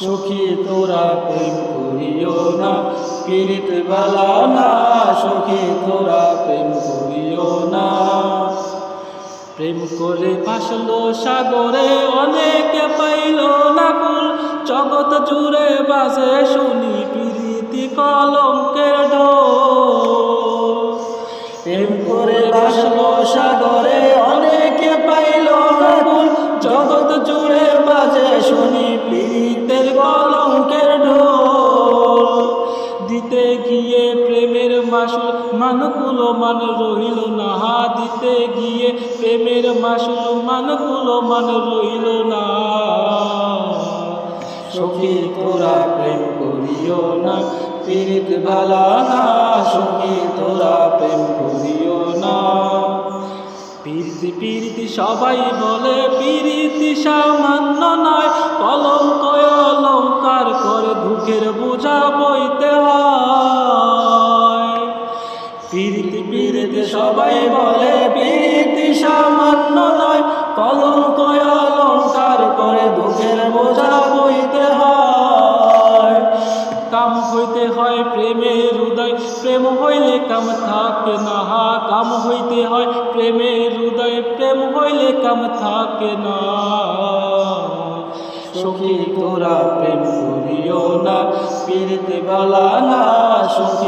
সখী তোরা প্রেম করিও না, পীড়িত বালা না সুখী তোরা প্রেম করিও না। প্রেম করে ভাসলো সাগরে, অনেকে পাইল না কুল জগৎ জুড়ে বাজে শুনি প্রীতি কলঙ্কের ঢোল। প্রেম করে ভাসলো সাগরে, অনেকে পাইল না জগৎ জুড়ে বাজে শুনি প্রীতের কলঙ্কের ঢোল। দিতে গিয়ে প্রেমের মাসুল মানগুলো মান রইল না দিতে গিয়ে প্রেমের মাসুল মানগুলো মান রইল না। সখী তোরা প্রেম করিও না পীড়িত ভালা না। সখী তোরা প্রেম করিও না। পীড়িতি পীড়িতি সবাই বলে সামান্য নয় কলঙ্ক অলঙ্কার করে দুঃখের বোঝা বইতে হয়। পীড়িতি সবাই বলে পীড়িতি কাম হইতে হয় প্রেমের হৃদয় প্রেম হইলে কাম থাকে না কাম হইতে হয় প্রেমের হৃদয় প্রেম হইলে কাম থাকে না। সখী, তোরা প্রেম করিও না পীড়িত বালা না, সখী।